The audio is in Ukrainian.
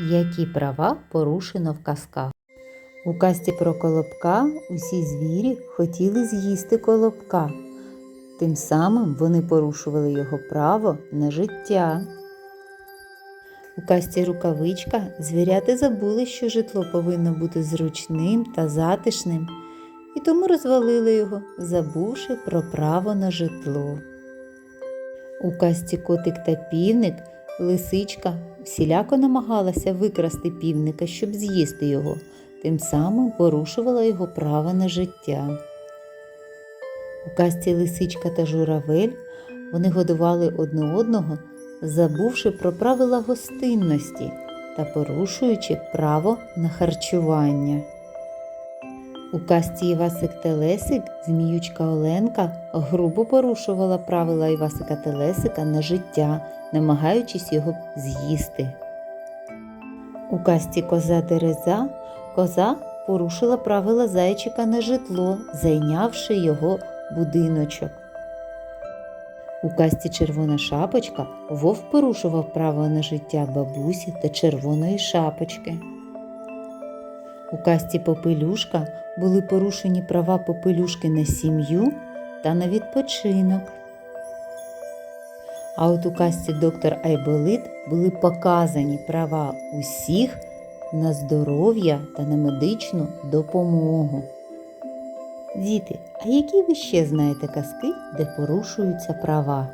Які права порушено в казках? У казці про колобка усі звірі хотіли з'їсти колобка. Тим самим вони порушували його право на життя. У казці рукавичка звіряти забули, що житло повинно бути зручним та затишним, і тому розвалили його, забувши про право на житло. У казці котик та півник лисичка всіляко намагалася викрасти півника, щоб з'їсти його, тим самим порушувала його право на життя. У казці лисичка та журавель вони годували одне одного, забувши про правила гостинності та порушуючи право на харчування. У казці Івасик Телесик зміючка Оленка грубо порушувала правила Івасика Телесика на життя, намагаючись його з'їсти. У казці Коза Дереза коза порушила правила зайчика на житло, зайнявши його будиночок. У казці Червона шапочка вовк порушував право на життя бабусі та червоної шапочки. У казці Попелюшка були порушені права Попелюшки на сім'ю та на відпочинок. А от у казці доктор Айболит були показані права усіх на здоров'я та на медичну допомогу. Діти, а які ви ще знаєте казки, де порушуються права?